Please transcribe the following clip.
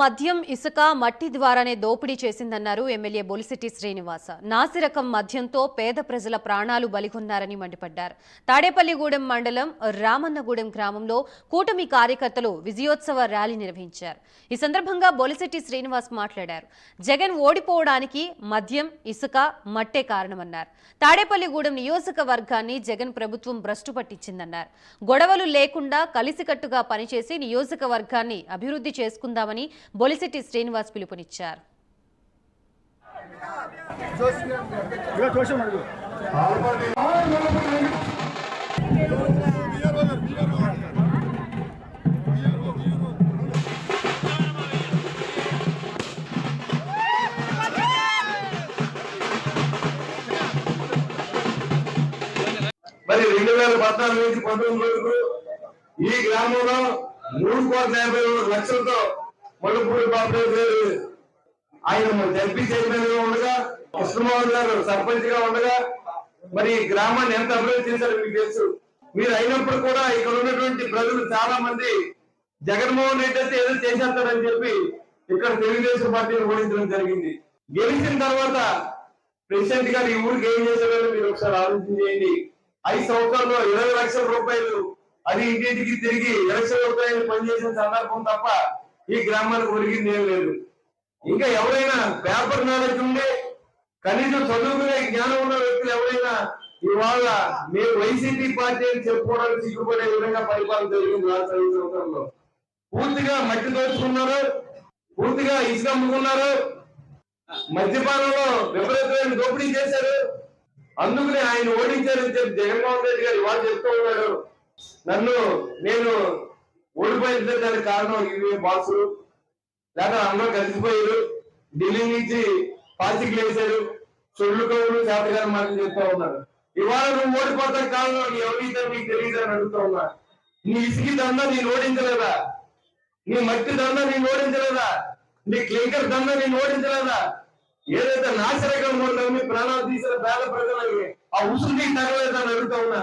మద్యం ఇసుక మట్టి ద్వారానే దోపిడీ చేసిందన్నారు ఎమ్మెల్యే బొలిసిటి శ్రీనివాస. నాసిరకం మద్యంతో పేద ప్రజల ప్రాణాలు బలిగొన్నారని మండిపడ్డారు. తాడేపల్లిగూడెం మండలం రామన్నగూడెం గ్రామంలో కూటమి కార్యకర్తలు విజయోత్సవ ర్యాలీ నిర్వహించారు. ఈ సందర్భంగా బొలిసిటి శ్రీనివాస్ మాట్లాడారు. జగన్ ఓడిపోవడానికి మద్యం ఇసుక మట్టే కారణమన్నారు. తాడేపల్లిగూడెం నియోజకవర్గాన్ని జగన్ ప్రభుత్వం భ్రష్టు పట్టించిందన్నారు. గొడవలు లేకుండా కలిసికట్టుగా పనిచేసి నియోజకవర్గాన్ని అభివృద్ధి చేసుకుందామని బొలిశెట్టి శ్రీనివాస్ పిలుపునిచ్చారు. మరి రెండు వేల పద్నాలుగు నుంచి పంతొమ్మిది వరకు ఈ గ్రామంలో మూడు కోట్ల యాభై లక్షలతో మొలపూడి బాబు గారు ఆయన ఎంపీ చైర్మన్గా ఉండగా కృష్ణమోహన్ గారు సర్పంచ్గా ఉండగా మరి గ్రామాన్ని ఎంత అభివృద్ధి చేశారు మీకు తెలుసు. మీరు అయినప్పుడు కూడా ఇక్కడ ఉన్నటువంటి ప్రజలు చాలా మంది జగన్మోహన్ రెడ్డి అయితే ఏదో చేసేస్తారని చెప్పి ఇక్కడ తెలుగుదేశం పార్టీని ఓడించడం జరిగింది. గెలిచిన తర్వాత ప్రెసిడెంట్ గారు ఈ ఊరికి ఏం చేశారో మీరు ఒకసారి ఆలోచన చేయండి. ఐదు సంవత్సరాల్లో ఇరవై లక్షల రూపాయలు అది ఇంటింటికి తిరిగి లక్షల రూపాయలు పనిచేసిన సందర్భం తప్ప ఈ గ్రామానికి ఒరిగింది ఏం లేదు. ఇంకా ఎవరైనా పేపర్ నాలెడ్జ్ ఉండే కనీసం చదువుకునే జ్ఞానం ఉన్న వ్యక్తులు ఎవరైనా ఇవాళ మేము వైసీపీ పార్టీ అని చెప్పుకోవడానికి సిగ్గుపడే విధంగా పరిపాలన జరిగింది రాష్ట్ర సంవత్సరంలో. పూర్తిగా మట్టి దోచుకున్నారు పూర్తిగా ఇసుక అమ్ముకున్నారు మద్యపానంలో విపరీతమైన దోపిడీ చేశారు. అందుకనే ఆయన ఓడించారని చెప్పి జగన్మోహన్ రెడ్డి గారు ఇవాళ చెప్తూ ఉన్నాడు నన్ను నేను ఓడిపోయిందే దానికి కారణం ఇవి బాసులు లేక అందరూ కలిసిపోయారు. ఢిల్లీ నుంచి పాసికి వేశారు సొల్లు కవులు శాతగారు మాటలు చెప్తా ఉన్నారు. ఇవాళ నువ్వు ఓడిపోతానికి కారణం నీ ఎవరితో నీకు తెలియదు అని అడుగుతా ఉన్నా. నీ ఇసుకి దందా నేను ఓడించలేదా? నీ మట్టి దందా నేను ఓడించలేదా? నీ క్లింకర్ దందా నేను ఓడించలేదా? ఏదైతే నాశరకం ఉందో మీ ప్రాణాలు తీసిన పేద ప్రజలకి ఆ ఉసురు నీకు తగలేదని అడుగుతా ఉన్నా.